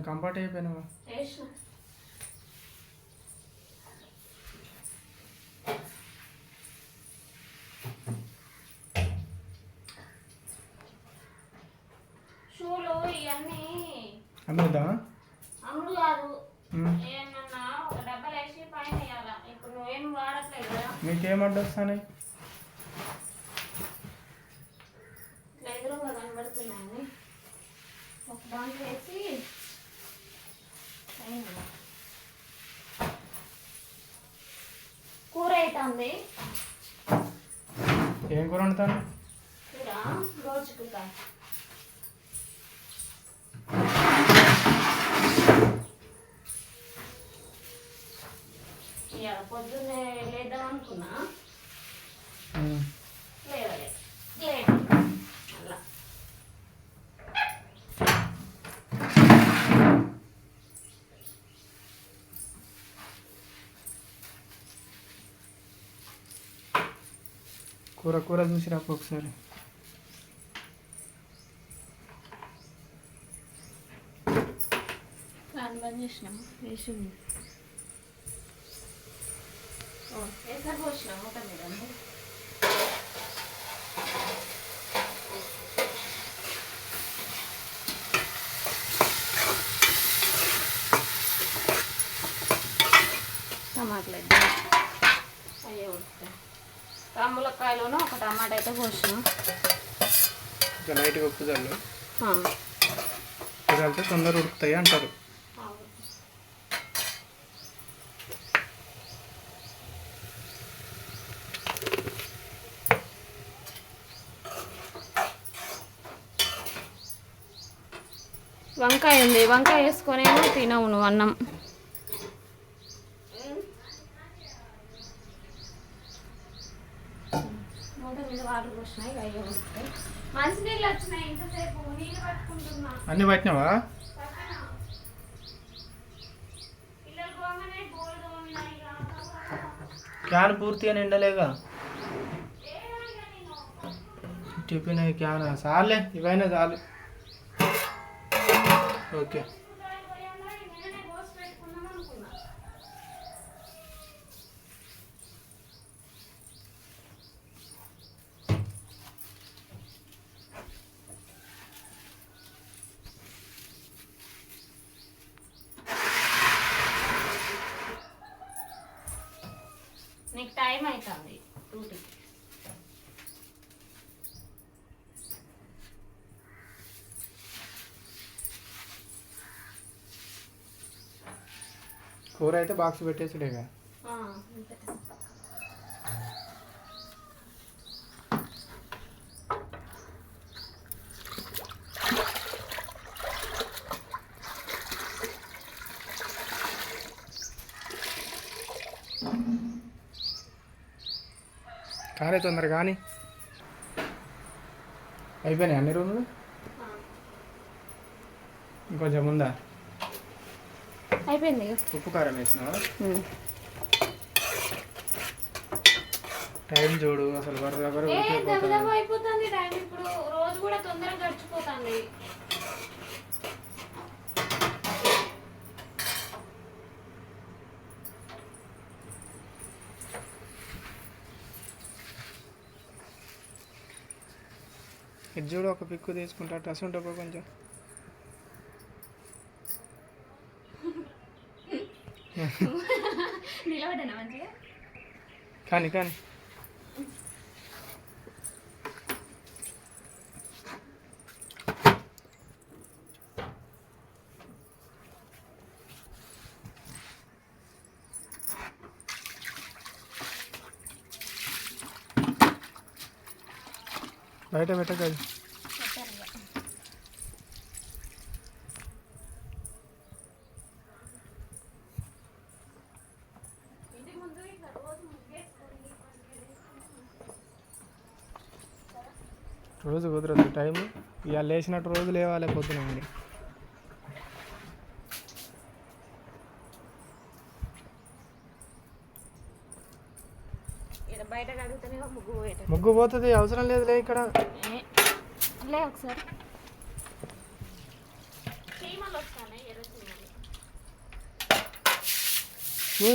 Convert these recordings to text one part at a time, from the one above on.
నేను కంఫర్ట్ అయిపోయినావా? వేసిన షూలు ఇవన్నీ అమ్ముడు కాదు. ఏమన్నా ఒక డబ్బలు వేసి పైన వేయాల? ఇప్పుడు నువ్వేం వాడట్లేదు కదా. మీకేం అడ్డు వస్తాయి ఇట్లా ఎదురుగా కనబడుతున్నాయని ఒక దాంట్లో వేసి కూర అవుతుంది ఏం కూర వండుతాను కూర పొద్దున్నే లేద్దాం అనుకున్నా. ఉమ్. లేవలే లేదు అలా కూర కూర చూసి రాపు ఒకసారి ఫ్యాన్ బంద్ అయ్యే ఉడుకుతాయి రాములకాయలోనూ ఒక టమాటా అయితే పోసినాం ఇంకా లైట్గా ఉప్పు చల్లు. చల్లితే తొందర ఉడుకుతాయి అంటారు. వంకాయ ఉంది వంకాయ వేసుకొనేమో తినవు నువ్వు అన్నం వస్తాయి. వచ్చినాయి ఇంతసేపు నీళ్ళు పట్టుకుంటున్నా. అన్నీ పట్టినావా? క్యాన్ పూర్తిగా నిండలేగా? టిఫిన్ క్యాన్ చాలే ఇవైనా చాలు. ఓకే నీకు టైం అవుతుంది డ్యూటీకి కూర అయితే బాక్స్ పెట్టేసిడేగా. కారే తొందర కానీ అయిపోయినాయి అన్ని రూములు. ఇంకొంచెం ఉందా అయిపోయింది. ఉప్పు కారం వేసినావా. టైం చూడు అసలు వర వర ఏ ఉడికిపోతుంది. దబదబ అయిపోతుంది టైం ఇప్పుడు రోజు కూడా తొందరగా గడిచిపోతుంది ఇది చూడు ఒక పిక్కు తీసుకుంటా టస్ ఉంటుందో కొంచెం. కానీ కానీ. బయట పెట్టకది. రోజు కుదరదు టైం ఇవాళ లేచినట్టు రోజు లేవాలి పొద్దున ముగ్గు పోతుంది అవసరం లేదులే ఇక్కడ. లే ఒకసారి. ఏ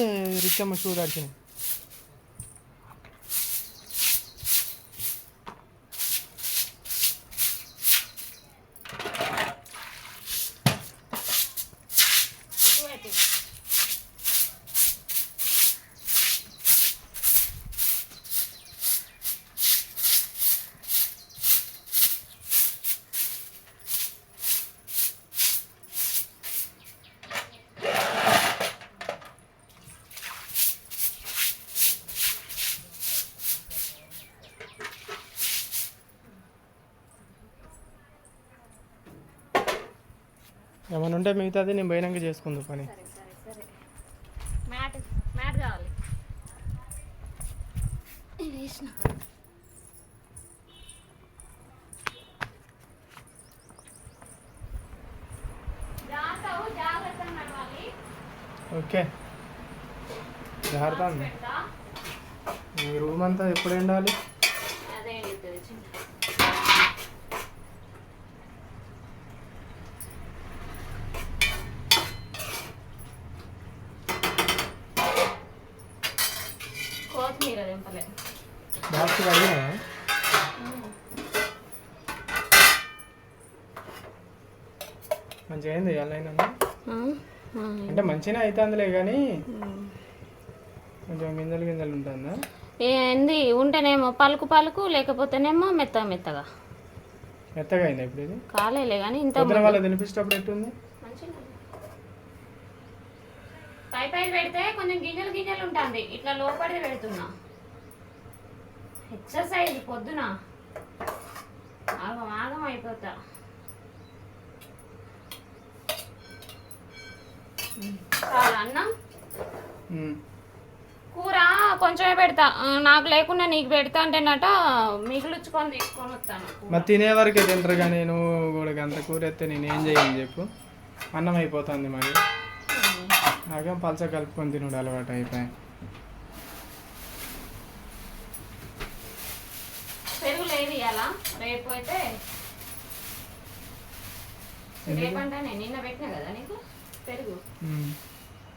ఏమైనా ఉంటే మిగతాది నేను పోయినాక చేసుకుందు పని. సరే సరే సరే. మ్యాట్ మ్యాట్ కావాలి. ఇది వేసిన. జాగ్రత్త జాగ్రత్త నడవాలి. ఓకే. జాగ్రత్త. ఈ రూమ్ అంతా ఎప్పుడు ఎండాలి అదే లేదు చిన్న బాక్స్ అడిగినా? మంచిగా అయింది అంటే మంచిగా అవుతుందిలే కానీ కొంచెం గింజలు గింజలు ఉంటుందా? ఏంది? ఉంటేనేమో పలుకు పలుకు లేకపోతేనేమో మెత్తగా మెత్తగా. మెత్తగా అయింది ఇప్పుడు ఇది? కాలేలే కానీ ఇంత వాళ్ళ తినిపించేటప్పుడు ఎట్టుంది? పై పై పెడితే కొంచెం గింజలు గింజలు ఉంటుంది. ఇట్లా లోపలిది పెడుతున్నా. ఎక్సర్సైజ్ పొద్దున. ఆగం ఆగం అయిపోతా. చాలా అన్నం? ఉమ్. కూర కొంచెమే పెడతా. నాకు లేకుండా నీకు పెడతా అంటేనట మిగులుచుకొని తీసుకొని వస్తాను. మరి తినే వరకే తింటారు కానీ నువ్వు కూడా అంత కూర ఎత్తే నేను ఏం చేయను చెప్పు. అన్నం అయిపోతుంది మరి. నాకేం పలస కలుపుకొని తినుడు అలవాటు అయిపోయి పెరుగు లేదు ఇవాళ రేపు అయితే నిన్న పెట్టినా కదా నీకు? పెరుగు. ఉమ్.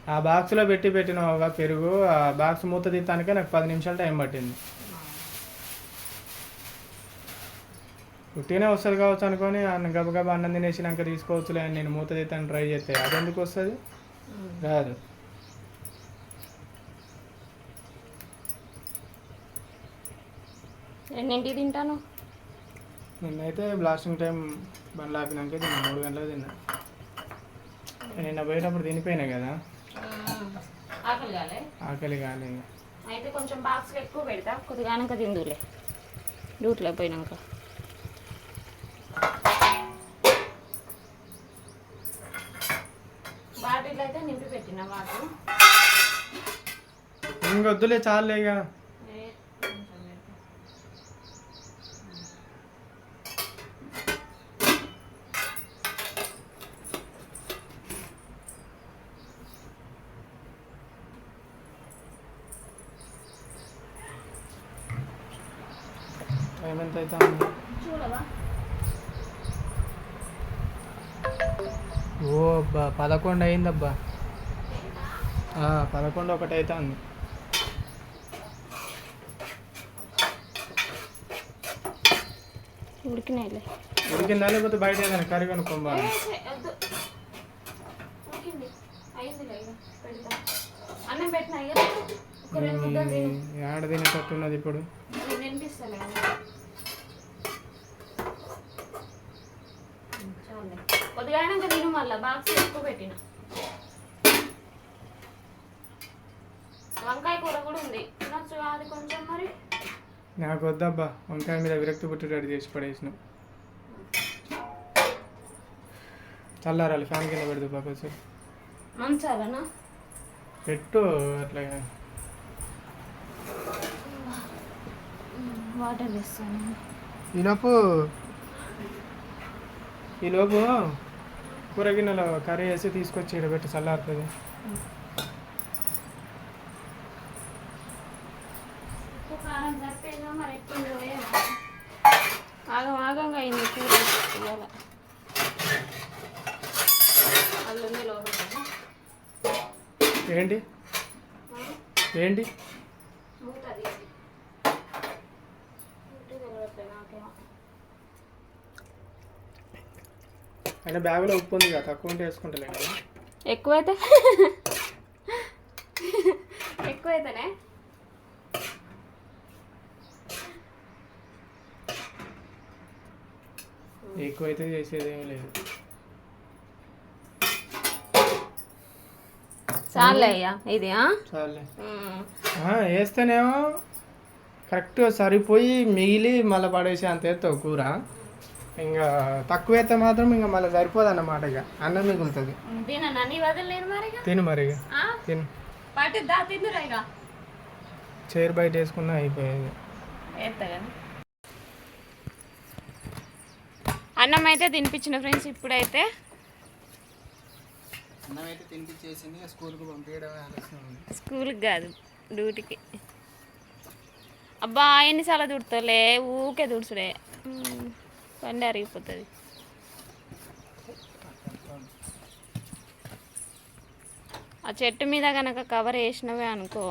ఆ బాక్స్లో పెట్టి పెట్టిన పెరుగు. ఆ బాక్స్ మూత తీస్తానికే నాకు పది నిమిషాలు టైం పట్టింది. ఉట్టినే వస్తుంది కావచ్చు అనుకొని గబగబా అన్నం తినేసినాక తీసుకోవచ్చులే అని నేను మూత తీస్తాను ట్రై చేస్తే. అది ఎందుకు వస్తుంది రాదు. ఎన్నింటికి తింటాను? నిన్నైతే బ్లాస్టింగ్ టైం బండ్లు ఆపినాక తిన్నా మూడు గంటలకు తిన్నా. నిన్న పోయేటప్పుడు తినిపోయినా కదా? ఆకలి కాలే. అయితే కొంచెం బాక్స్ ఎక్కువ పెడతా కొద్దిగానక తిందులే. డ్యూటీలో పోయినాక. బాటిల్ అయితే నింపి పెట్టిన వాటర్ ఇంకొద్దులే చాలే ఇక ఏ, కొంచెం పెడతా. టైం ఎంత అవుతుంది చూడవా ఓ అబ్బా పదకొండు అయిందబ్బా. ఆ, పదకొండు ఒకటి అవుతుంది ఉడికినాయిలే. ఉడికిందా లేకపోతే బయట ఏదైనా కర్రీ తిను. ఆడ తినేటట్టున్నది ఇప్పుడు? వినిపిస్తలే అయినాక తిను మళ్ళా బాక్స్ ఎక్కువ పెట్టిన. వంకాయ కూర కూడా ఉంది. తినొచ్చు అది కొంచెం మరి. నాకు వద్దబ్బా వంకాయ మీద విరక్తి పుట్టేటట్టు చేసి పడేసిన. చల్లారాలి ఫ్యాన్ కింద పెడదు సార్ మంచాలనా? పెట్టు అట్లా. వాటర్ వేస్తాను. ఈలోపు ఈలోపు కూర గిన్నెలో కర్రీ వేసి తీసుకొచ్చి ఇక్కడ పెట్టి చల్లారుతుంది ఆగం ఆగంగా అయింది కూర. ఇవాళ అల్లుంది లోపల. ఏంటి? ఏంటి? అయినా బ్యాగులో ఉప్పు ఉంది కదా తక్కువ ఉంటే వేసుకుంటలే కదా. ఎక్కువైతే? ఎక్కువైతేనే? ఎక్కువైతే చేసేది లేదు. చాలే అయ్యా ఇది? చాలే. వేస్తేనేమో కరెక్ట్గా సరిపోయి మిగిలి మళ్ళీ పడేసి అంత ఎత్తావు కూర. ఇంకా తక్కువ వేస్తే మాత్రం ఇంకా మళ్ళీ సరిపోదు అన్నమాట ఇక. అన్నం మిగులుతుంది? తిను మరి ఇక? తిను చైర్ బయట వేసుకున్నా అయిపోయేది. అన్నం అయితే తినిపించిన ఫ్రెండ్స్ ఇప్పుడైతే. అన్నం అయితే తినిపించేసింది స్కూల్కి పంపించడమే ఆలస్యం ఉంది. స్కూల్కి కాదు డ్యూటీకి. అబ్బా ఎన్నిసార్లు దుడుతలే ఊకే దుడుచుడే ఉమ్, బండి అరిగిపోతుంది ఆ చెట్టు మీద కనుక కవర్ వేసినవే అనుకో.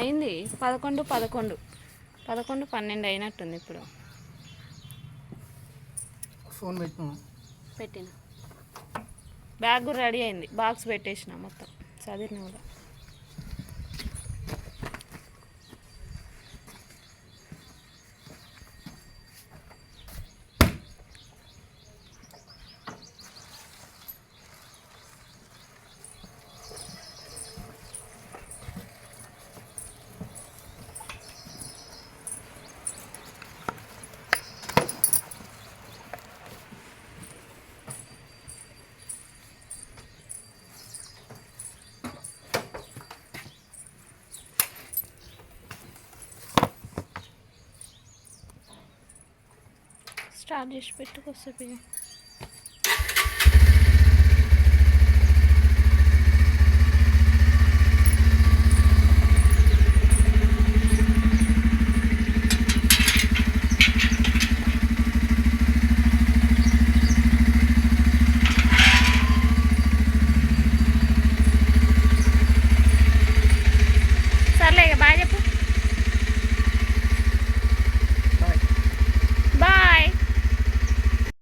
అయింది. పదకొండు పదకొండు. పదకొండు పన్నెండు అయినట్టుంది ఇప్పుడు. ఫోన్ పెట్టిన పెట్టిన. బ్యాగ్ రెడీ అయింది. బాక్స్ పెట్టేసిన మొత్తం. చదివిన కూడా. స్టార్ట్ చేసి పెట్టుకొస్తే